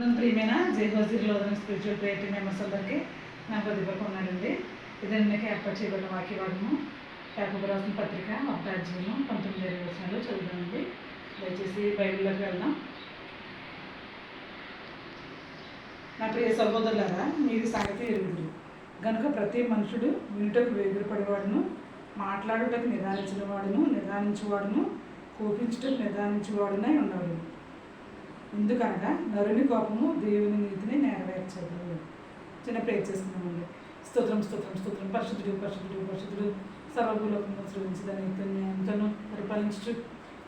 ప్రియమైన? జై హోజీర్లో spiritual prayer members అందరికీ నా హృదయపూర్వక ఉన్నాడండి ఇదండి మీకు ఏర్పాటు చేయబడిన వాక్యవాదము. యాకబు రాసిన పత్రిక అబ్దాజ్యము పంతొమ్మిది ఇరవై వచనాలు చదువుదామండి. దయచేసి బైబిల్లోకి వెళ్దాం. నా ప్రియ సహోదరులారా మీది సాగితే ఎరుగుడు గనుక ప్రతి మనుషుడు వినుటకు వేగురపడేవాడును మాట్లాడుటకు నిదానించిన వాడును నిదానించువాడును కోపించుటకు నిదానించేవాడునై ఉన్నాడు ఎందుకనగా నరుని కోపము దేవుని నీతిని నెరవేర్చదు. చిన్న ప్రేర్ చేస్తున్నామండి. స్తోత్రం స్తోత్రం స్తోత్రం. పరిశుద్ధుడు పరిశుద్ధుడు పరిశుద్ధుడు. సర్వభూలోకంలో సృజించదని ఎంతను పరిపాలించు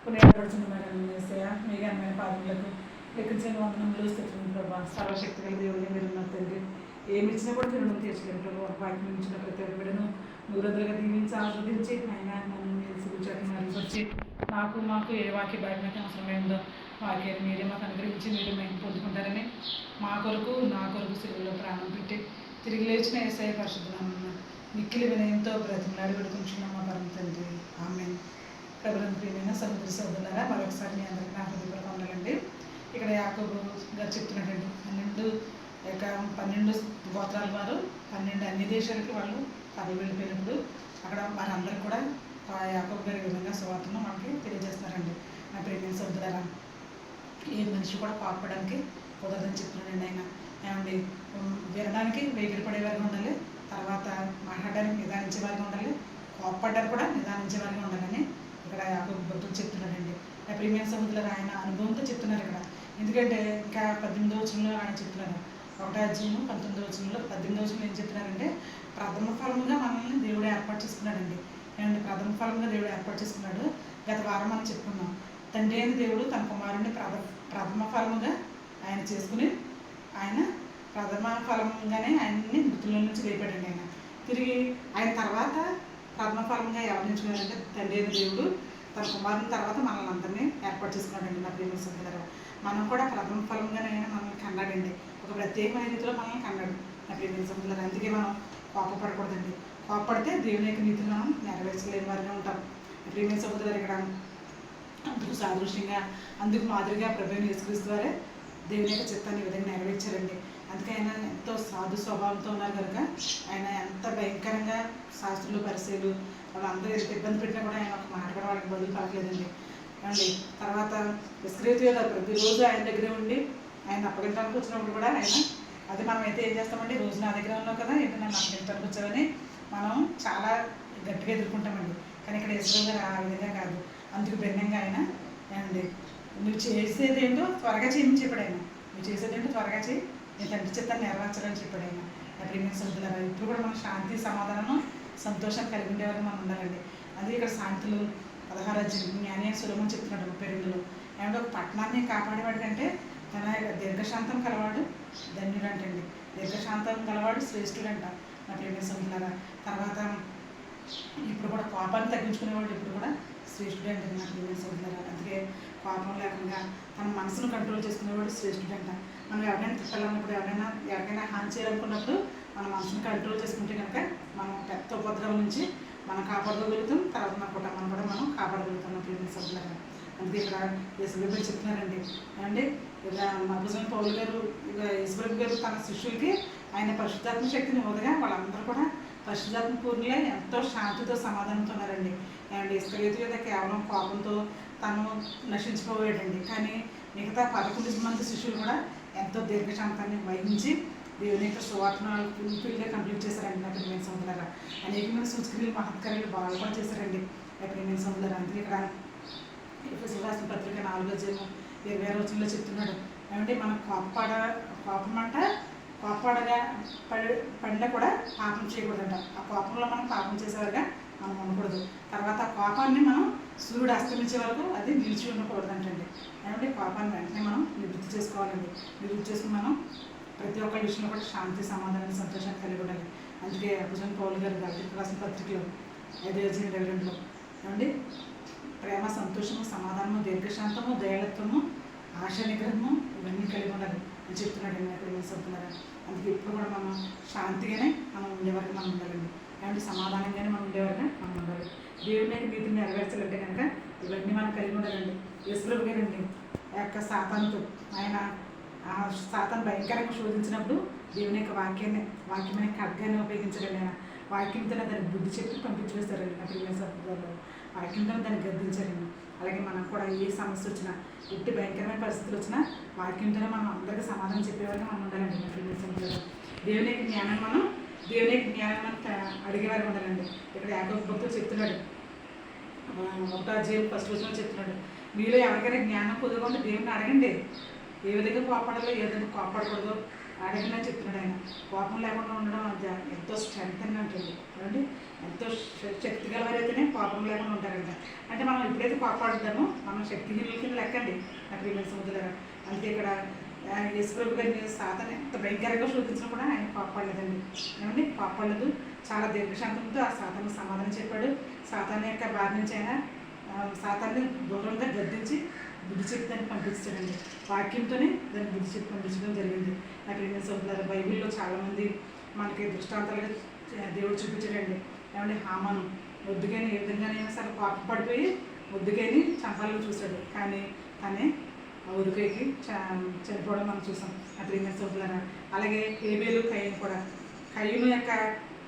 పునర్పడుచున్న మేసయ మీ ఘనమైన పాదములకు లెక్కించిన వందనములు స్తోత్రం ప్రభా. సర్వశక్తి గల దేవుని మీరు నా తండ్రి. ఏమి ఇచ్చినా కూడా తినడం తీర్చగలరు ప్రభు. వాక్యం ఇచ్చిన ప్రతి ఒక్క బిడను నూరదులుగా దీవించి ఆస్వాదించి ఆయన నన్ను మీరు సూచన మరిపరిచి నాకు మాకు ఏ వాక్య బయటకి అవసరమైందో వాక్యం మీరే మాకు అనుగ్రహించి మీరు మేము పొందుకుంటారని మా కొరకు నా కొరకు సెలవులో ప్రాణం పెట్టి తిరిగి లేచిన ఏసఐ పరిశుద్ధనామన్న మిక్కిలి వినయంతో బ్రతిమలాడి పెడుకుంటున్నాం మా పరమ తండ్రి. ఆమె ప్రభుత్వం ప్రియమైన సముద్ర సోదరులారా మరొకసారి మీ అందరికీ నా హృదయపూర్వక ఉండాలండి ఇక్కడ యాకోబు గారు చెప్తున్నటువంటి పన్నెండు యొక్క పన్నెండు గోత్రాల వారు పన్నెండు అన్ని దేశాలకి వాళ్ళు తరలి వెళ్ళిపోయినప్పుడు అక్కడ వారందరూ కూడా ఆ యాకోబు గారి విధంగా సువార్తను మనకి తెలియజేస్తున్నారండి. నా ప్రేమ సోదరులారా ఏ మనిషి కూడా పాపడానికి కుదరదని చెప్తున్నాడండి ఆయన. ఏమండి? వినడానికి వినడానికి వేగిరపడేవారిగా ఉండాలి తర్వాత మాట్లాడడానికి నిదానించేవారిగా ఉండాలి కోపడ్డానికి కూడా నిదానించే వారిగా ఉండాలని ఇక్కడ యాకోబు భక్తులు చెప్తున్నాడండి. ఆ ప్రీమియం సముద్రులు ఆయన అనుభవంతో చెప్తున్నారు ఇక్కడ. ఎందుకంటే ఇంకా పద్దెనిమిదో వచనంలో ఆయన చెప్తున్నారు. ఒకటో అధ్యయనం పంతొమ్మిది వచనంలో పద్దెనిమిదో వచనంలో ఏం చెప్తున్నారంటే ప్రథమ ఫలముగా మనల్ని దేవుడు ఏర్పాటు చేసుకున్నాడండి. ఏమండి? ప్రథమ ఫలంగా దేవుడు ఏర్పాటు చేసుకున్నాడు. గత వారం మనం చెప్పుకున్నాం. తండ్రి అయిన దేవుడు తన కుమారుని ప్రథ ప్రథమ ఫలముగా ఆయన చేసుకుని ఆయన ప్రథమ ఫలంగానే ఆయన్ని మృతుల నుంచి లేపాడండి ఆయన. తిరిగి ఆయన తర్వాత ప్రథమ ఫలంగా ఎవరించుకున్నారంటే తండ్రి అయిన దేవుడు తన కుమారుని తర్వాత మనల్ని అందరినీ ఏర్పాటు చేసుకున్నాడండి నా ప్రేమ సోదరు మనం కూడా ప్రథమ ఫలంగానే ఆయన మనల్ని కన్నాడండి. ఒక ప్రత్యేకమైన రీతిలో మనల్ని కన్నాడు నా ప్రేమ సోదరు అందుకే మనం కోపపడకూడదండి. కోపడితే దేవుని యొక్క నీతిని మనం నెరవేర్చలేని వారిగా ఉంటాం. ప్రేమ సముద్రం ఇక్కడ అందుకు సాదృశ్యంగా అందుకు మాదిరిగా ప్రభుని యేసుక్రీస్తు వారే దేవుని యొక్క చిత్తాన్ని విధంగా నెరవేర్చారండి. అందుకే ఆయన ఎంతో సాధు స్వభావంతో ఉన్నారు కనుక ఆయన ఎంత భయంకరంగా శాస్త్రులు పరిశీలు వాళ్ళందరూ ఎంత ఇబ్బంది పెట్టినా కూడా ఆయన ఒక మాట కూడా వాళ్ళకి బదులు పడలేదండి అండి తర్వాత విస్క్రీతు గారు ప్రతిరోజు ఆయన దగ్గరే ఉండి ఆయన అప్పగించడానికి వచ్చినప్పుడు కూడా ఆయన అది మనం అయితే ఏం చేస్తామండి? రోజు నా దగ్గర ఉన్నావు కదా ఏంటి నన్ను అప్పగించడానికి వచ్చావని మనం చాలా గట్టిగా ఎదుర్కొంటామండి. కానీ ఇక్కడ ఇస్రో గారు ఆ విధంగా కాదు. అందుకు భిన్నంగా ఆయన ఏమండి నువ్వు చేసేది ఏంటో త్వరగా చేయమని చెప్పాడు ఆయన నువ్వు చేసేది ఏంటో త్వరగా చేయి నేను తండ్రి చిత్తాన్ని నెరవేర్చాలని చెప్పాడు ఆయన ప్రేమిక సముద్రారా ఇప్పుడు కూడా మనం శాంతి సమాధానం సంతోషం కలిగి ఉండేవారు మనం ఉండాలండి. అందుకే ఇక్కడ శాంతులు పదహారు అధ్యాయం జ్ఞాని సులభం చెప్తున్నాడు ముప్పై రెండులో. ఏమంటే ఒక పట్టణాన్ని కాపాడేవాడు కంటే తన దీర్ఘశాంతం కలవాడు ధన్యుడు అంటండి. దీర్ఘశాంతం కలవాడు శ్రేష్ఠుడంట నా ప్రేమ సముద్రారా తర్వాత ఇప్పుడు కూడా కోపాన్ని తగ్గించుకునేవాడు ఇప్పుడు కూడా శ్రేష్ఠుడే అంటే నాకు ప్రేమ అందుకే కోపం లేకుండా తన మనసును కంట్రోల్ చేసుకునేవాడు శ్రేష్ఠుడు అంట. మనం ఎవరైనా తిట్టాలన్నప్పుడు ఎవరైనా ఎవరికైనా హాని చేయాలనుకున్నప్పుడు మన మనసును కంట్రోల్ చేసుకుంటే కనుక మనం పెద్ద ఉపద్రవం నుంచి మనం కాపాడుకోగలుగుతాం తర్వాత మన కుటుంబాన్ని కూడా మనం కాపాడగలుగుతాం నా సభ్యులుగా అందుకే ఇక్కడ యేసుబాబు చెప్తున్నారండి. అంటే ఇలా మధుసం పౌలు గారు ఇక యేసుబాబు గారు తన శిష్యులకి ఆయన పరిశుద్ధాత్మ శక్తిని ఇవ్వదుగా. వాళ్ళందరూ కూడా పరిశుద్ధాత్మ పూర్ణిగా ఎంతో శాంతితో సమాధానంతో ఉన్నారండి. అండ్ ఇస్త్రీతు మీద కేవలం కోపంతో తను నశించిపోయాడండి. కానీ మిగతా పదకొండు మంది శిష్యులు కూడా ఎంతో దీర్ఘశాంతాన్ని వహించి దేవుని యొక్క సువార్తను ఫుల్ఫిల్గా కంప్లీట్ చేశారండి నా ప్రియమైన సముద్రారా అనేకమైన సూచక్రియలు మహత్కార్యాలు బాగా కూడా చేశారండి నా ప్రియమైన సముద్రారా అందుకే ఇక్కడ ఎఫ్ఎస్ రాసిన పత్రిక నాలుగో జన్మ ఇరవై రోజుల్లో చెప్తున్నాడు. ఏమంటే మనం కోపపడ కోపం అంట కోపపడగా పడి పడినా కూడా పాపం చేయకూడదంట. ఆ కోపంలో మనం పాపం చేసేవారుగా? మనం ఉండకూడదు. తర్వాత ఆ కోపాన్ని మనం సూర్యుడు అస్తమించే వరకు అది నిలిచి ఉండకూడదంటండి. ఎందుకంటే కోపాన్ని వెంటనే మనం నివృత్తి చేసుకోవాలండి. నివృత్తి చేసుకుని మనం ప్రతి ఒక్క విషయంలో కూడా శాంతి సమాధానం సంతోషాన్ని కలిగి ఉండాలి. అందుకే అర్జున్ పౌల్ గారు గారికి రాసిన పత్రికలో ఐదు వచ్చిన ఇరవై రెండులో ఏమండి? ప్రేమ సంతోషము సమాధానము దీర్ఘశాంతము దయాళత్వము ఆశ నిగ్రహము ఇవన్నీ కలిగి ఉండాలి. అని చెప్తున్నాడు అండి అక్కడ అందుకే ఇప్పుడు కూడా మనం శాంతిగానే మనం ఉండేవారికి మనం ఉండాలండి. అలాంటి సమాధానంగానే మనం ఉండేవారుగా? మనం ఉండాలి దేవుని యొక్క నీతిని నెరవేర్చాలంటే కనుక ఇవన్నీ మనం కలిగి ఉండాలండి. యశ్వరు గారండి ఆ యొక్క శాతంతో ఆయన ఆ సాతాను భయంకరంగా శోధించినప్పుడు దేవుని యొక్క వాక్యాన్ని వాక్యమైన ఖడ్గాన్ని ఉపయోగించడం ఆయన. వాక్యంతో దాన్ని బుద్ధి చెప్పి పంపించేస్తారండి నా ప్రియమైన సభలో వాక్యంతో దాన్ని గద్దించారండి. అలాగే మనం కూడా ఏ సమస్య వచ్చినా ఎట్టి భయంకరమైన పరిస్థితులు వచ్చినా వాక్యంతోనే మనం అందరికీ సమాధానం చెప్పేవారికి మనం ఉండాలండి నా ప్రియమైన దేవుని యొక్క జ్ఞానం మనం దేవుని జ్ఞానం మనం త- ఉండాలండి. ఇక్కడ యాకవ భక్తులు చెప్తున్నాడు. ఒకటో అధ్యాయం ఫస్ట్ వచ్చిన చెప్తున్నాడు. మీలో ఎవరికైనా జ్ఞానం కుదరకుండా దేవుని అడగండి. ఏ విధంగా కోపడాలో ఏ విధంగా కోపడకూడదు అడగని అని చెప్తున్నాడు ఆయన. కోపం లేకుండా ఉండడం అంత ఎంతో స్ట్రెంత్ అని అంటుంది ఏమండి ఎంతో శక్తి శక్తి గలవారైతేనే కోపం లేకుండా ఉంటారంట. అంటే మనం ఎప్పుడైతే కోపాడుతామో మనం శక్తిహీనుల కింద లెక్కండి. అక్కడ ప్రియమైన సముద్రం అందుకే ఇక్కడ ఆ, గారి గారిని సాతన ఎంత భయంకరంగా శోధించినా కూడా ఆయన కోపడలేదండి ఏమండి? కోపడలేదు చాలా దీర్ఘశాంతంతో ఆ సాతానికి సమాధానం చెప్పాడు. సాతాన్ యొక్క బాధ నుంచి ఆయన సాతాన్ని దూరంగా గద్దించి బుద్ధి చెప్పి దాన్ని పంపించాడండి. వాక్యంతోనే దాన్ని బుద్ధి చెప్పి పంపించడం జరిగింది. నాకు ఏమైనా సోదరులారా బైబిల్లో చాలామంది మనకి దృష్టాంతాలుగా దేవుడు చూపించాడండి. ఏమంటే హామాను. ముద్దుగైన ఏ విధంగానైనా సరే పాప పడిపోయి ఒద్దుకైని చంపాలని చూశాడు. కానీ తనే ఆ ఉరికైకి చనిపోవడం మనం చూసాం. ఆ ప్రియమైన అలాగే హేబేలు కయ్యను కూడా. కయ్యను యొక్క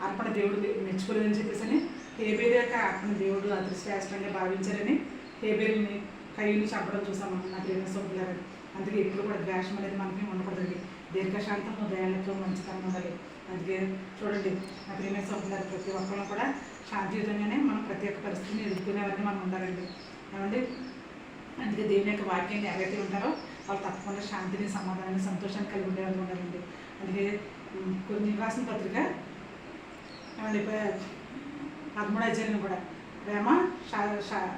అర్పణ దేవుడు మెచ్చుకోలేదని చెప్పేసి హేబేలు యొక్క అర్పణ దేవుడు అదృశ్రేష్టంగా భావించారని హేబేలుని కయ్యను చంపడం చూసాం మనం నా ప్రియమైన అందుకే ఇప్పుడు కూడా ద్వేషం అనేది మనకి ఉండకూడదండి. దీర్ఘశాంతం దయాలతో మంచితనం ఉండాలి. అందుకే చూడండి నా ప్రియమైన ప్రతి ఒక్కరు కూడా శాంతియుతంగానే మనం ప్రతి ఒక్క పరిస్థితిని ఎదుర్కొనేవారిని మనం ఉండాలండి. ఏమంటే అందుకే దేవుని యొక్క వాక్యాన్ని ఎవరైతే ఉంటారో వాళ్ళు తప్పకుండా శాంతిని సమాధానాన్ని సంతోషాన్ని కలిగి ఉండేవారు ఉండాలండి అందుకే కొన్ని రాసిన పత్రిక ఏమండి పదమూడు అధ్యాయులను కూడా ప్రేమ శా-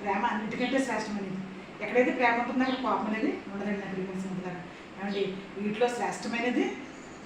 ప్రేమ అన్నిటికంటే శ్రేష్టమైనది ఎక్కడైతే ప్రేమ ఉంటుందో అక్కడ కోపం అనేది ఉండదండి నా ప్రియమైన ఉంటారు ఏమండి వీటిలో శ్రేష్టమైనది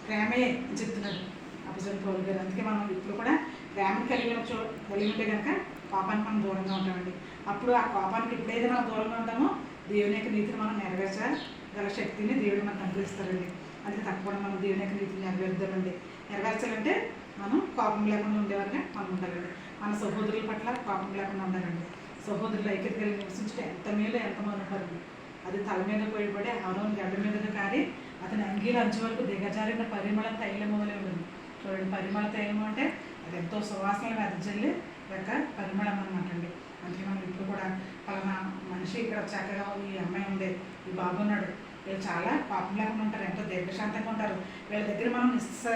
ప్రేమే అని చెప్తున్నాడు అభిజన్ పౌరు గారు. అందుకే మనం ఇప్పుడు కూడా ప్రేమ కలిగి చో కలిగి ఉంటే కనుక కోపానికి మనం దూరంగా ఉంటామండి. అప్పుడు ఆ కోపానికి ఎప్పుడైతే మనం దూరంగా ఉంటామో దేవుని యొక్క నీతిని మనం నెరవేర్చగల శక్తిని దేవుడు మనకు అనుగ్రహిస్తారండి అందుకే తప్పకుండా మనం దేవుని యొక్క నీతిని నెరవేర్దామండి నెరవేర్చాలంటే మనం కోపం లేకుండా ఉండేవారుగా మనం ఉండాలండి. మన సహోదరుల పట్ల కోపం లేకుండా ఉండాలండి. సహోదరులు ఐక్యత కలిగి నివసించడం ఎంత మేలు ఎంత మొదలుపరండి అది తల మీద పోయిపడి ఆరోన్ గడ్డ మీదగా కారి అతని అంగీలు అంచు వరకు దిగజారిన పరిమళ తైలం వలె ఉంది చూడండి పరిమళ తైలం అంటే అది ఎంతో సువాసనలు వెదజల్లి యొక్క పరిమళం అనమాట అండి. అందుకే మనం ఇప్పుడు కూడా పలానా మనిషి ఇక్కడ చక్కగా ఈ అమ్మాయి ఉంది ఈ బాబు ఉన్నాడు వీళ్ళు చాలా పాపం లేకుండా ఉంటారు ఎంతో దీర్ఘశాంతంగా ఉంటారు. వీళ్ళ దగ్గర మనం నిస్స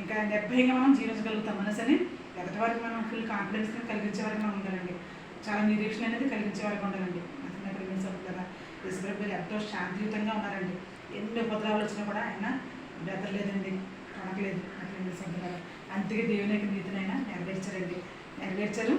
ఇంకా నిర్భయంగా మనం జీవించగలుగుతాం. మనసుని ఎదటి వారికి మనం ఫుల్ కాన్ఫిడెన్స్ కలిగించే వారికి మనం ఉండాలండి. చాలా నిరీక్షణ అనేది కలిగించే వారికి ఉండాలండి. అందుకనే ప్రేమించాలి కదా ఇసుబ్రహ్ ఎంతో శాంతియుతంగా ఉన్నారండి. ఎన్ని ఉపద్రవాలు వచ్చినా కూడా ఆయన బెదరలేదండి కొనకలేదు ప్రేమించాలి కదా అందుకే దేవుని యొక్క నీతినైనా నెరవేర్చారండి. నెరవేర్చారు.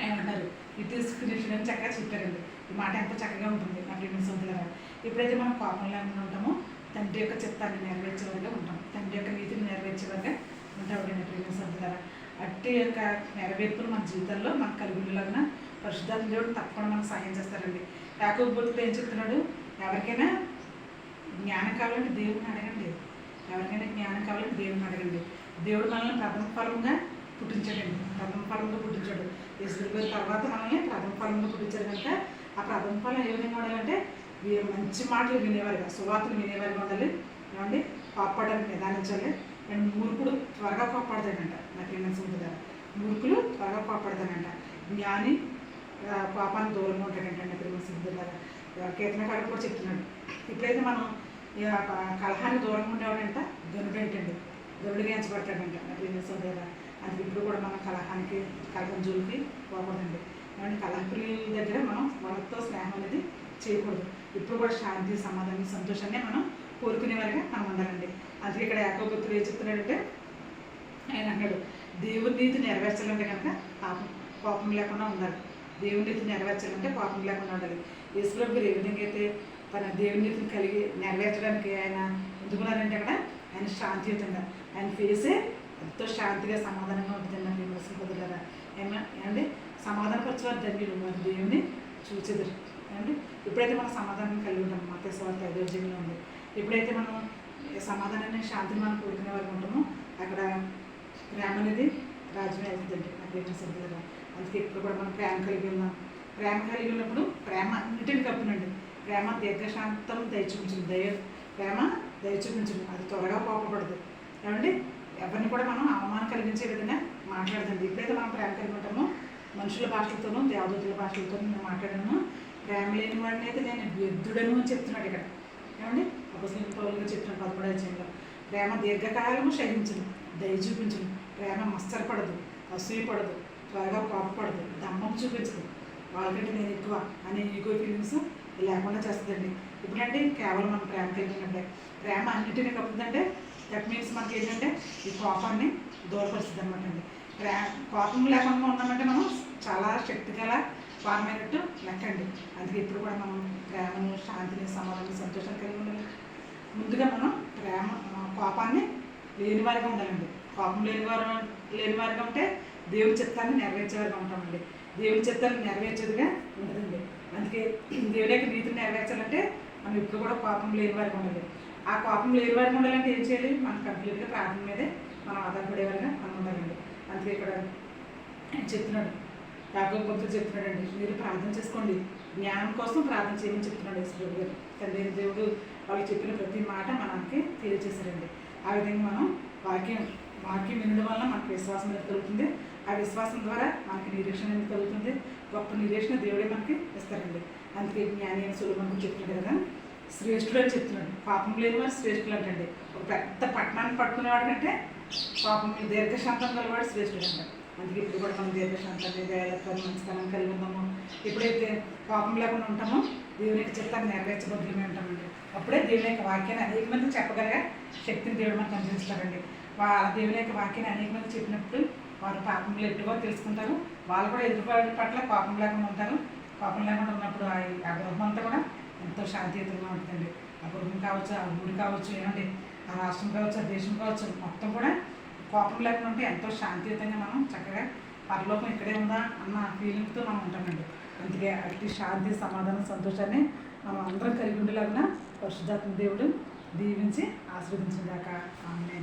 ఆయన అన్నారు ఇట్ ఈస్ ఫినిష్డ్ అని చక్కగా చెప్పారండి. ఈ మాట ఎంతో చక్కగా ఉంటుంది నా ప్రేమ సొంతలారా ఎప్పుడైతే మనం కోపం లేకుండా ఉంటామో తండ్రి యొక్క చిత్తాన్ని నెరవేర్చేవారుగా ఉంటాం. తండ్రి యొక్క నీతిని నెరవేర్చేవారుగా ఉంటామండి నా ప్రేమ సొంతలారా అట్టి యొక్క నెరవేర్పులు మన జీవితంలో మనకు కలిగి ఉండేలాగా పరిశుద్ధాత్మ దేవుడు తప్పకుండా మనకు సహాయం చేస్తారండి యాకోబు భక్తుడు ఏం చెప్తున్నాడు? ఎవరికైనా జ్ఞానం కావాలంటే దేవుడిని అడగండి. ఎవరికైనా జ్ఞానం కావాలంటే దేవుడిని అడగండి. దేవుడు మనల్ని ప్రథమ ఫలంగా పుట్టించాడండి. ప్రథమ ఫలంలో పుట్టించాడు. యేసు గారి తర్వాత మనల్ని ప్రథమ ఫలంలో పుట్టించాడు కనుక ఆ ప్రథమ ఫలం ఏ విధంగా ఉండాలంటే మంచి మాటలు వినేవారుగా సువార్తలు వినేవారుగా ఉండాలి ఏమండి? పాపడానికి నిదానించాలి. అండ్ మూర్ఖుడు త్వరగా కోప్పడతాడంట నాకు ఏమైనా ఉంటుంది మూర్ఖులు త్వరగా కోప్పడతాడంట జ్ఞాని పాపాన్ని పాపానికి దూరంగా ఉంటాడంటే ప్రేమ సిద్ధులాగా కీర్తనకారుడు కూడా చెప్తున్నాడు. ఇప్పుడైతే మనం ఈ కలహానికి దూరంగా ఉండేవాడంట ధనుడు ఏంటండి? గనుడిగా ఎంచబడతాడంట నా ప్రేమ సోదరులారా అది ఇప్పుడు కూడా మనం కలహానికి కలహం జోలికి పోకూడదండి. ఏమంటే కలహప్రియుల దగ్గర మనం వాళ్ళతో స్నేహం అనేది చేయకూడదు. ఇప్పుడు కూడా శాంతి సమాధానం సంతోషాన్ని మనం కోరుకునే వారిగా మనం ఉండాలండి. అందుకే ఇక్కడ యాకోబుత్రుడు ఏం చెప్తున్నాడంటే ఆయన అన్నాడు దేవుడి నీతి నెరవేర్చాలంటే కనుక పాపం కోపం లేకుండా ఉండాలి. దేవుడి నీతి నెరవేర్చాలంటే కోపం లేకుండా ఉండాలి. యేసుప్రభు గారు ఏ విధంగా అయితే తన దేవుని నీతిని కలిగి నెరవేర్చడానికి ఆయన ఎందుకున్నారంటే అక్కడ ఆయన శాంతియుతంగా ఆయన ఫేసే ఎంతో శాంతిగా సమాధానంగా ఉంటుంది నాకు సహోదరులారా ఏమన్నా ఏమండి? సమాధానపరచేవారు ధన్యులు మరి దేవుని చూచెదరు. ఏమండి? ఎప్పుడైతే మనం సమాధానం కలిగి ఉంటాం. మత స్వార్థ ఐదోజ్యంలో ఉంది. ఎప్పుడైతే మనం సమాధానాన్ని శాంతిని మనం కోరుకునే వారికి ఉంటామో అక్కడ ప్రేమ అనేది రాజ్యమే అవుతుందండి నాకు ఏం సభ్యులుగా అందుకే ఇప్పుడు కూడా మనం ప్రేమ కలిగి ఉన్నాం. ప్రేమ కలిగి ఉన్నప్పుడు ప్రేమ అన్నిటిని కప్పునండి. ప్రేమ దీర్ఘశాంతం దయ దయ ప్రేమ దయ అది త్వరగా కోపపడదు. ఏమండి? ఎవరిని కూడా మనం అవమానం కలిగించే విధంగా మాట్లాడదండి. ఎప్పుడైతే మనం ప్రేమ కలిగి ఉంటామో. మనుషుల భాషలతోనూ దేవదూతుల భాషలతోనూ నేను మాట్లాడాను. ప్రేమ లేని వాడిని అయితే నేను వ్యర్థుడను అని చెప్తున్నాడు ఇక్కడ. ఏమండి? అపసలు పౌలుగా చెప్తున్నాను పదకొండు అధ్యాయంలో. ప్రేమ దీర్ఘకాలము క్షయించను దయ చూపించను. ప్రేమ మస్తరపడదు అసూయపడదు త్వరగా కోపపడదు దమ్మం చూపించదు. వాళ్ళకంటే నేను ఎక్కువ అనే ఈగో ఫీలింగ్స్ లేకుండా చేస్తుందండి. ఇప్పుడంటే కేవలం మనం ప్రేమ కలిగినప్పుడే ప్రేమ అన్నిటినీ కప్పుతుందంటే దట్ మీన్స్ మనకి ఏంటంటే ఈ కోపాన్ని దూరపరుస్తుంది అనమాట అండి కోపం లేకుండా ఉన్నామంటే మనం చాలా శక్తి గల వారమైనట్టు లెక్కండి. అందుకే ఇప్పుడు కూడా మనం ప్రేమను శాంతిని సమాధానం సంతోషం కలిగి ఉండాలి. ముందుగా మనం ప్రేమ కోపాన్ని లేని వారిగా ఉండాలండి. కోపం లేని వారు లేని వారిగా ఉంటే దేవుని చిత్తాన్ని నెరవేర్చేవారిగా ఉంటామండి. దేవుని చిత్తాన్ని నెరవేర్చేదిగా ఉంటుందండి అందుకే దేవుడి యొక్క నీతిని నెరవేర్చాలంటే మనం ఇప్పుడు కూడా కోపం లేని వారిగా ఉండాలి. ఆ కోపం లేని వారికి ఉండాలంటే ఏం చేయాలి? మనం కంప్లీట్గా ప్రార్థన మీదే మనం ఆధారపడేవారిగా మనం ఉండాలండి. అందుకే ఇక్కడ చెప్తున్నాడు. యాభై పంతులు చెప్తున్నాడండి మీరు ప్రార్థన చేసుకోండి. జ్ఞానం కోసం ప్రార్థన చేయమని చెప్తున్నాడు యేసుప్రభు గారు. తండ్రి దేవుడు వాళ్ళు చెప్పిన ప్రతి మాట మనకి తెలియజేశారండి ఆ విధంగా మనం వాక్యం వాక్యం వినడం వల్ల మనకు విశ్వాసం అనేది కలుగుతుంది. ఆ విశ్వాసం ద్వారా మనకి నిరీక్షణ అనేది కలుగుతుంది. గొప్ప నిరీక్షణ దేవుడే మనకి ఇస్తారండి. అందుకే జ్ఞాని అని సులభం చెప్తున్నాడు కదా. శ్రేష్ఠుడు అని చెప్తున్నాడు. పాపం లేని వారు శ్రేష్ఠులు అంటండి. ఒక పెద్ద పట్టణాన్ని పట్టుకునేవాడు కంటే పాపం దీర్ఘశాంతం గలవాడు శ్రేష్ఠుడు అంట అందుకే ఇప్పుడు కూడా మనం దీర్ఘశాంతాన్ని దయాలత్వాన్ని మంచితనం కలిగి ఉన్నాము ఎప్పుడైతే పాపం లేకుండా ఉంటామో దేవుని యొక్క చిత్తాన్ని నెరవేర్చబద్దులమే ఉంటామండి అప్పుడే దేవుని యొక్క వాక్యాన్ని అనేక మంది చెప్పగలిగే శక్తిని దేవుడు మనకు అందిస్తారండి వాళ్ళ దేవుని యొక్క వాక్యాన్ని అనేక మంది చెప్పినప్పుడు వారు పాపం ఎట్టుగా తెలుసుకుంటారు. వాళ్ళు కూడా ఎదుటి పట్ల పాపం లేకుండా ఉంటారు. పాపం లేకుండా ఉన్నప్పుడు ఆ ఆ గృహం అంతా కూడా ఎంతో శాంతియుతంగా ఉంటుందండి. ఆ గృహం కావచ్చు ఆ ఊరు కావచ్చు ఏమండి ఆ రాష్ట్రం కావచ్చు ఆ దేశం కావచ్చు మొత్తం కూడా కోపం లేకుండా ఉంటే ఎంతో శాంతియుతంగా మనం చక్కగా పరలోకం ఇక్కడే ఉందా అన్న ఫీలింగ్తో మనం ఉంటామండి. అందుకే అట్టి శాంతి సమాధానం సంతోషాన్ని మనం అందరం కలిగి ఉండేలాగా పరిశుద్ధాత్మ దేవుడు దీవించి ఆశీర్వదించిన ఆమె